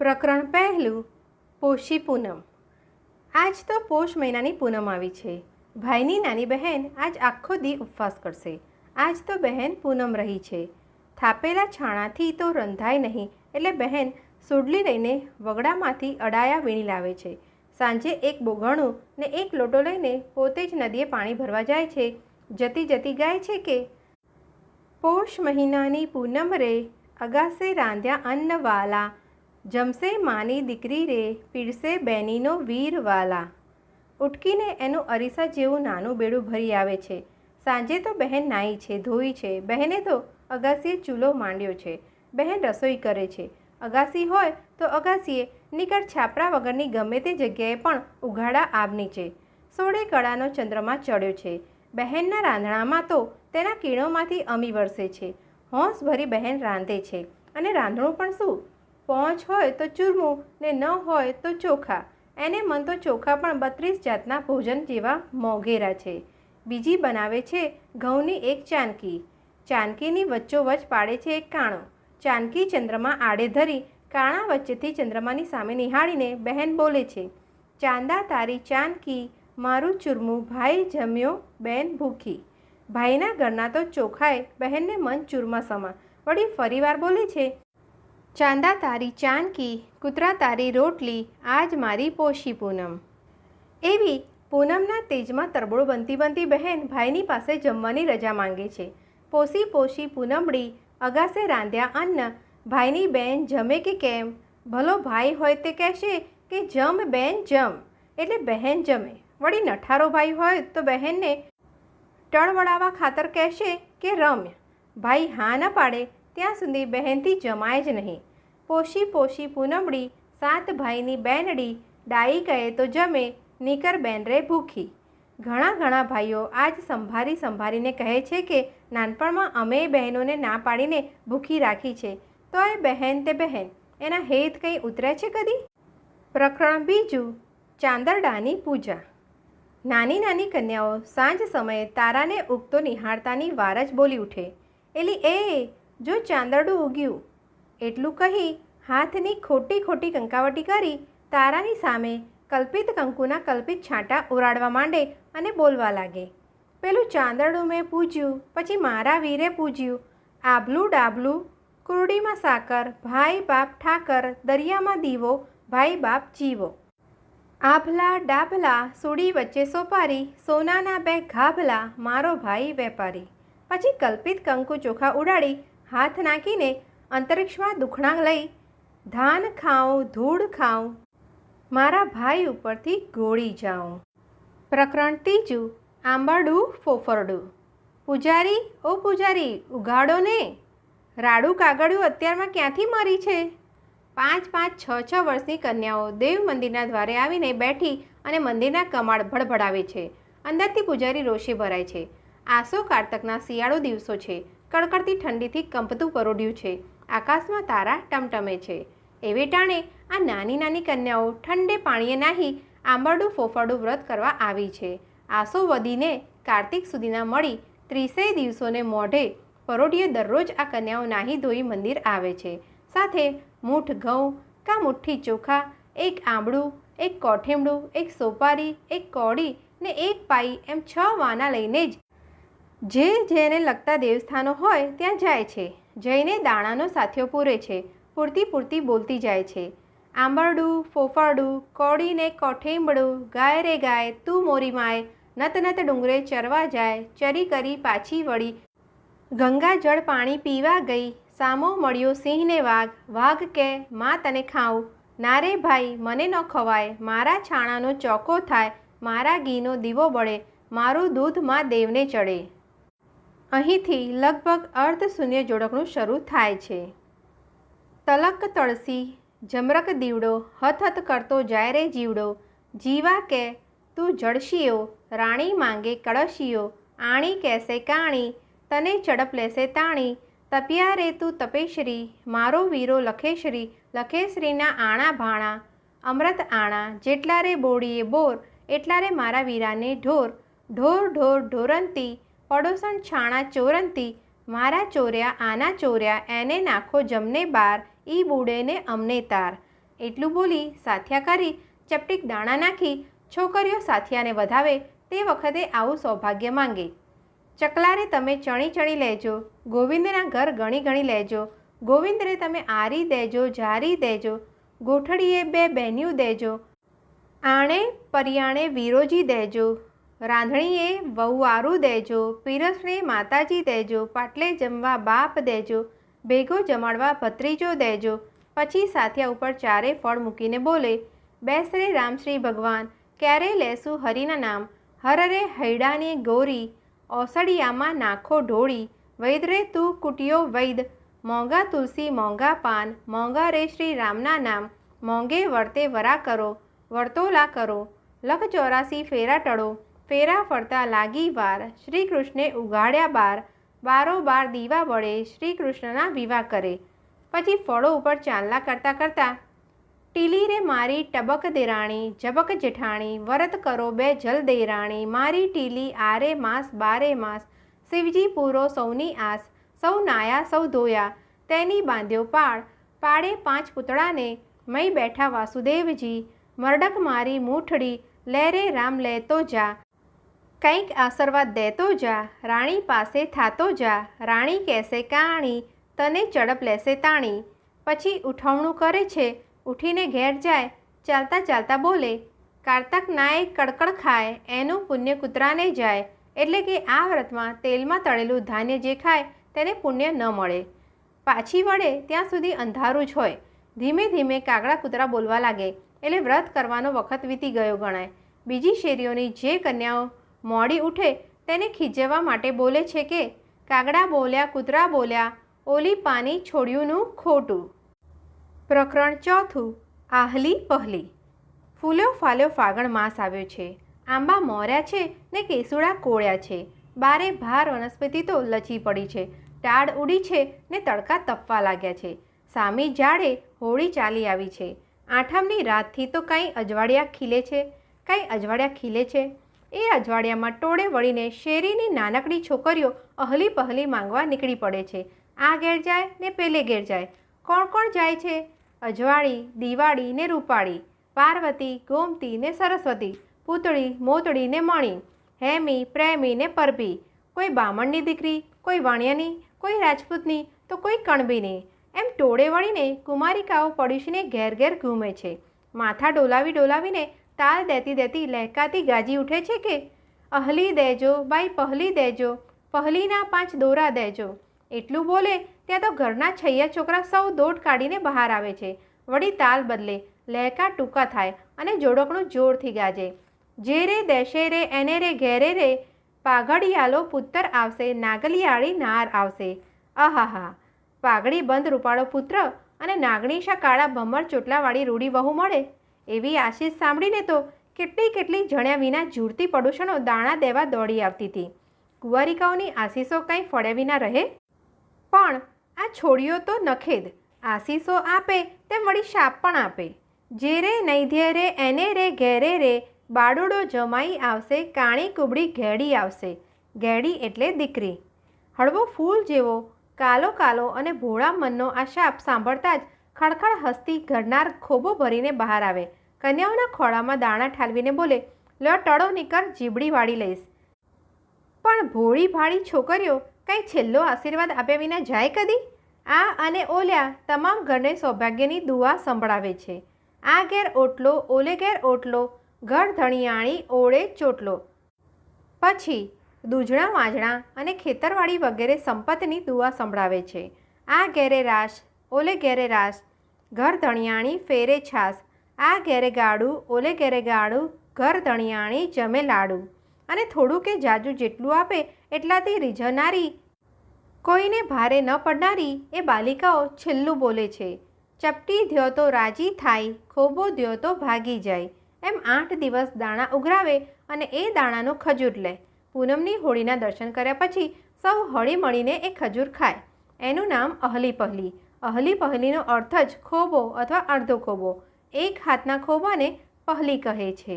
પ્રકરણ પહેલું, પોષી પૂનમ. આજ તો પોષ મહિનાની પૂનમ આવી છે. ભાઈની નાની બહેન આજ આખો દી ઉપવાસ કરશે. આજ તો બહેન પૂનમ રહી છે. થાપેલા છાણાથી તો રંધાય નહીં, એટલે બહેન સુડલી લઈને વગડામાંથી અડાયા વીણી લાવે છે. સાંજે એક બોઘણું ને એક લોટો લઈને પોતે જ નદીએ પાણી ભરવા જાય છે. જતી જતી ગાય છે કે, પોષ મહિનાની પૂનમ રે, અગાસે રાંધ્યા અન્ન વાલા જમશે માની દીકરી રે, પીરસે બેનીનો વીર વાલા. ઉટકીને એનું અરીસા જેવું નાનું બેડું ભરી આવે છે. સાંજે તો બહેન નાઈ છે, ધોઈ છે. બહેને તો અગાસીએ ચૂલો માંડ્યો છે. બહેન રસોઈ કરે છે. અગાસી હોય તો અગાસીએ નીકળ છાપરા વગરની ગમે તે જગ્યાએ પણ ઉઘાડા આવની છે સોળે કળાનો ચંદ્રમા ચડ્યો છે. બહેનના રાંધણામાં તો તેના કિરણોમાંથી અમી વરસે છે. હોંશ ભરી બહેન રાંધે છે. અને રાંધણું પણ શું? પહોંચ હોય તો ચૂરમું ને ન હોય તો ચોખા. એને મન તો ચોખા પણ બત્રીસ જાતના ભોજન જેવા મોંઘેરા છે. બીજી બનાવે છે ઘઉંની એક ચાનકી. ચાનકીની વચ્ચોવચ પાડે છે એક કાણો. ચાનકી ચંદ્રમાં આડે ધરી કાણા વચ્ચેથી ચંદ્રમાની સામે નિહાળીને બહેન બોલે છે, ચાંદા તારી ચાનકી, મારું ચૂરમું ભાઈ જમ્યો બહેન ભૂખી. ભાઈના ઘરના તો ચોખાએ બહેનને મન ચૂરમા સમા વળી ફરીવાર બોલે છે ચાંદા તારી ચાનકી કૂતરા તારી રોટલી, આજ મારી પોષી પૂનમ. એવી પૂનમના તેજમાં તરબોળ બનતી બનતી બહેન ભાઈની પાસે જમવાની રજા માંગે છે. પોસી પોષી પૂનમડી અગાસે રાંધ્યા અન્ન, ભાઈની બેન જમે કે કેમ? ભલો ભાઈ હોય તે કહેશે કે જમ બેન જમ, એટલે બહેન જમે. વળી નઠારો ભાઈ હોય તો બહેનને ટળવડાવવા ખાતર કહેશે કે રમ્ય. ભાઈ હા ન પાડે ત્યાં સુધી બહેનથી જમાય જ નહીં. પોષી પોષી પૂનમડી સાત ભાઈની બેનડી ડાઈ કહે તો જમે, નીકર બેન રે ભૂખી. ઘણા ઘણા ભાઈઓ આજ સંભારી સંભારીને કહે છે કે નાનપણમાં અમે બહેનોને ના પાડીને ભૂખી રાખી છે તો એ બહેન તે બહેન, એના હેત કંઈ ઉતરે છે કદી? પ્રકરણ બીજું, ચાંદરડાની પૂજા. નાની નાની કન્યાઓ સાંજ સમયે તારાને ઉગતો નિહાળતાની વાર જ બોલી ઉઠે. એલી, એ જો ચાંદરડું ઉગ્યું, એટલું કહી હાથની ખોટી ખોટી કંકાવટી કરી તારાની સામે કલ્પિત કંકુના કલ્પિત છાંટા ઉરાડવા માંડે અને બોલવા લાગે. પેલું ચાંદરડું મેં પૂજ્યું, પછી મારા વીરે પૂજ્યું. આભલું ડાબલું કુરડીમાં સાકર, ભાઈ બાપ ઠાકર, દરિયામાં દીવો, ભાઈ બાપ જીવો. આભલા ડાભલા સુડી વચ્ચે સોપારી, સોનાના બે ઘાભલા, મારો ભાઈ વેપારી. પછી કલ્પિત કંકુ ચોખા ઉડાડી હાથ નાખીને અંતરિક્ષમાં દુખણા લઈ, ધાન ખાઉં, ધૂળ ખાઉં, મારા ભાઈ ઉપરથી ગોળી જાઉં. પ્રકરણ ત્રીજું, આંબાડું ફોફરડું. પૂજારી, ઓ પૂજારી, ઉગાડો ને. રાડું કાગળિયું અત્યારમાં ક્યાંથી મરી છે? પાંચ પાંચ છ છ વર્ષની કન્યાઓ દેવ મંદિરના દ્વારે આવીને બેઠી અને મંદિરના કમાડ ભડભડાવે છે. અંદરથી પૂજારી રોષે ભરાય છે. આસો કારતકના શિયાળો દિવસો છે. કડકડતી ઠંડીથી કંપતું પરોડ્યું છે. આકાશમાં તારા ટમટમે છે. એવી ટાણે આ નાની નાની કન્યાઓ ઠંડે પાણીએ નાહી આંબરડું ફોફાડું વ્રત કરવા આવી છે. આસો વધીને કાર્તિક સુધીના મળી ત્રીસેય દિવસોને મોઢે પરોઢીએ દરરોજ આ કન્યાઓ નાહી ધોઈ મંદિર આવે છે. સાથે મૂઠ ઘઉં, કા મુઠ્ઠી ચોખા, એક આંબળું, એક કોઠેમડું એક સોપારી, એક કોડી ને એક પાઈ એમ છ વાના લઈને જ જે જેને લગતા દેવસ્થાનો હોય ત્યાં જાય છે, જઈને દાણાનો સાથિયો પૂરે છે, પૂરતી પૂરતી બોલતી જાય છે. આંબરડું, ફોફાડું કોડીને કોઠેમડું ગાય રે ગાય, તું મોરી માય, નત નત ડુંગરે ચરવા જાય, ચરી કરી પાછી વળી. ગંગા જળ પાણી પીવા ગઈ, સામો મળ્યો સિંહને વાઘ વાઘ કે, માં તને ખાઉં. ના રે ભાઈ, મને ન ખવાય, મારા છાણાનો ચોકો થાય, મારા ઘીનો દીવો બળે, મારું દૂધમાં દેવને ચડે. અહીંથી લગભગ અર્ધ શૂન્ય જોડકણું શરૂ થાય છે. તલક તળસી, જમરક દીવડો હથ હથ કરતો જાય રે જીવડો, જીવા કે તું જડશીઓ રાણી માંગે કળશીઓ આણી કહેશે કાણી, તને ચડપ લેશે તાણી, તપિયા રે તું તપેશ્રી, મારો વીરો લખેશ્રી, લખેશ્રીના આણા ભાણા, અમૃત આણા, જેટલા રે બોડીએ બોર, એટલા રે મારા વીરાને ઢોર ઢોર ઢોર ઢોરંતી પડોસણ છાણા ચોરંતી, મારા ચોર્યા, આના ચોર્યા, એને નાખો જમને બાર, ઈ બુડે ને અમને તાર. એટલું બોલી સાથિયા કરી, ચપટીક દાણા નાખી, છોકરીઓ સાથિયાને વધાવે, તે વખતે આવું સૌભાગ્ય માંગે. ચકલારે તમે ચણી ચણી લેજો, ગોવિંદના ઘર ગણી ગણી લેજો, ગોવિંદરે તમે આરી દેજો, જારી દેજો, ગોઠડીએ બે બેન્યું દેજો, આણે, પરિયાણે, વિરોજી દેજો રાંધણીએ વહુવારું દેજો, પીરસને માતાજી દેજો, પાટલે જમવા બાપ દેજો, ભેગો જમાડવા ભત્રીજો દેજો. પછી સાથિયા ઉપર ચારે ફળ મૂકીને બોલે બેસ રે રામ શ્રી ભગવાન, ક્યારે લેશું હરિના નામ? હરરે હૈડાની ગોરી, ઓસડિયામાં નાખો ઢોળી. વૈદરે તું કુટિયો વૈદ, મોંઘા તુલસી, મોંઘા પાન, મોંઘા રે શ્રી રામના નામ. મોંઘે વર્તે વરા કરો વર્તોલા કરો. લખ ચોરાસી ફેરા ટળો. ફેરા ફરતા લાગી વાર શ્રી કૃષ્ણે ઉગાડ્યા બાર. બારો બાર દીવા વડે શ્રી કૃષ્ણના વિવાહ કરે. પછી ફળો ઉપર ચાંદલા કરતાં કરતાં, ટીલી રે મારી ટબક દેરાણી જબક જેઠાણી, વરત કરો બે જલ દેરાણી મારી ટીલી આરે માસ, બારે માસ, શિવજી પૂરો સૌની આસ, સૌ નાયા, સૌ ધોયા, તેની બાંધ્યો પાળ, પાડે પાંચ પૂતળાને, મય બેઠા વાસુદેવજી, મરડક મારી મૂઠડી, લે રે રામ લેતો જા કંઈક આશીર્વાદ દેતો જા, રાણી પાસે થાતો જા, રાણી કહેશે કાણી, તને ચડપ લેશે તાણી. પછી ઉઠવણું કરે છે, ઉઠીને ઘેર જાય, ચાલતા ચાલતા બોલે, કારતક નાય કડકડ ખાય, એનું પુણ્ય કૂતરાને જાય, એટલે કે આ વ્રતમાં તેલમાં તળેલું ધાન્ય જે ખાય, તેને પુણ્ય ન મળે. પાછી વળે ત્યાં સુધી અંધારું જ હોય. ધીમે ધીમે કાગડા કૂતરા બોલવા લાગે, એટલે વ્રત કરવાનો વખત વીતી ગયો ગણાય. બીજી શેરીઓની જે કન્યાઓ મોડી ઉઠે તેને ખીજવવા માટે બોલે છે કે, કાગડા બોલ્યા, કૂતરા બોલ્યા, ઓલી પાની છોડ્યુંનું ખોટું. પ્રકરણ ચોથું, આહલી પહલી. ફૂલ્યો ફાલ્યો ફાગણ માસ આવ્યો છે. આંબા મોર્યા છે ને કેસુડા કોળ્યા છે. બારે ભાર વનસ્પતિ તો લચી પડી છે. ટાળ ઉડી છે ને તડકા તપવા લાગ્યા છે. સામી જાડે હોળી ચાલી આવી છે. આઠમની રાતથી તો કાંઈ અજવાળિયા ખીલે છે. કાંઈ અજવાળિયા ખીલે છે. એ અજવાળિયામાં ટોળે વળીને શેરીની નાનકડી છોકરીઓ અહલી પહલી માંગવા નીકળી પડે છે. આ ઘેર જાય ને પેલે ઘેર જાય. કોણ કોણ જાય છે? અજવાળી, દિવાળી ને રૂપાળી, પાર્વતી, ગોમતી ને સરસ્વતી, પૂતળી, મોતળી ને મણી, હેમી, પ્રેમી ને પરબી કોઈ બામણની દીકરી, કોઈ વાણિયાની, કોઈ રાજપૂતની, તો કોઈ કણબીની. એમ ટોળે વળીને કુમારિકાઓ પડોશીને ઘેર ઘેર ઘૂમે છે. માથા ડોલાવી ડોલાવીને તાલ દેતી દેતી લહેકાતી ગાજી ઉઠે છે કે? અહલી દેજો બાઈ પહલી દેજો, પહલીના પાંચ દોરા દેજો. એટલું બોલે, ત્યાં તો ઘરના છૈયા છોકરા સૌ દોટ કાઢીને બહાર આવે છે. વળી તાલ બદલે, લહેકા ટૂંકા થાય અને જોડકણું જોરથી ગાજે. જે રે દેશે રે, એને રે, ઘેરે રે, પાઘડિયાલો પુત્ર આવશે, નાગલિયાળી નાર આવશે. આહાહા પાઘડી બંધ રૂપાળો પુત્ર અને નાગણીશા કાળા ભમર ચોટલાવાળી રૂડી વહુ મળે? એવી આશીષ સાંભળીને તો કેટલી કેટલી જણ્યા વિના ઝૂરતી પડોશણો દાણા દેવા દોડી આવતી હતી. કુંવારિકાઓની આશીષો કંઈ ફળ્યા વિના રહે? પણ આ છોડીઓ તો નખેદ. આશીષો આપે તેમ વળી શાપ પણ આપે. જે રે નૈધ્ય રે, એને રે, ઘેરે રે બાડુડો જમાઈ આવશે, કાણી કુબડી ઘેડી આવશે. ઘેડી એટલે દીકરી. હળવો ફૂલ જેવો, કાલો કાલો અને ભોળા મનનો આ શાપ સાંભળતા જ ખડખડ હસતી ઘરનાર ખોબો ભરીને બહાર આવે. કન્યાઓના ખોળામાં દાણા ઠાલવીને બોલે, લો, ટળો નીકળ જીબડી વાળી લઈશ. પણ ભોળી ભાળી છોકરીઓ કંઈ છેલ્લો આશીર્વાદ આપ્યા વિના જાય કદી? આ અને ઓલ્યા તમામ ઘરને સૌભાગ્યની દુઆ સંભળાવે છે. આ ઘેર ઓટલો, ઓલે ઘેર ઓટલો, ઘર ધણિયાણી, ઓળે ચોટલો. પછી દૂધણા વાંજણા અને ખેતરવાડી વગેરે સંપત્તિની દુઆ સંભળાવે છે. આ ઘેરે રાસ, ઓલે ઘેરે રાસ, ઘર ધણિયાણી, ફેરે છાસ આ ઘેરે ગાડું, ઓલે ઘેરે ગાડું, ઘર ધણિયાણી, જમે લાડું. અને થોડું કે જાજુ જેટલું આપે એટલાથી રીઝનારી. કોઈને ભારે ન પડનારી એ બાલિકાઓ છેલ્લું બોલે છે. ચપટી ધ્યો તો રાજી થાય, ખોબો ધ્યો તો ભાગી જાય. એમ આઠ દિવસ દાણા ઉઘરાવે અને એ દાણાનો ખજૂર લે. પૂનમની હોળીના દર્શન કર્યા પછી સૌ હળી મળીને એ ખજૂર ખાય. એનું નામ અહલી પહલી અહલી પહલીનો અર્થ જ ખોબો અથવા અડધો ખોબો. એક હાથના ખોબાને પહલી કહે છે.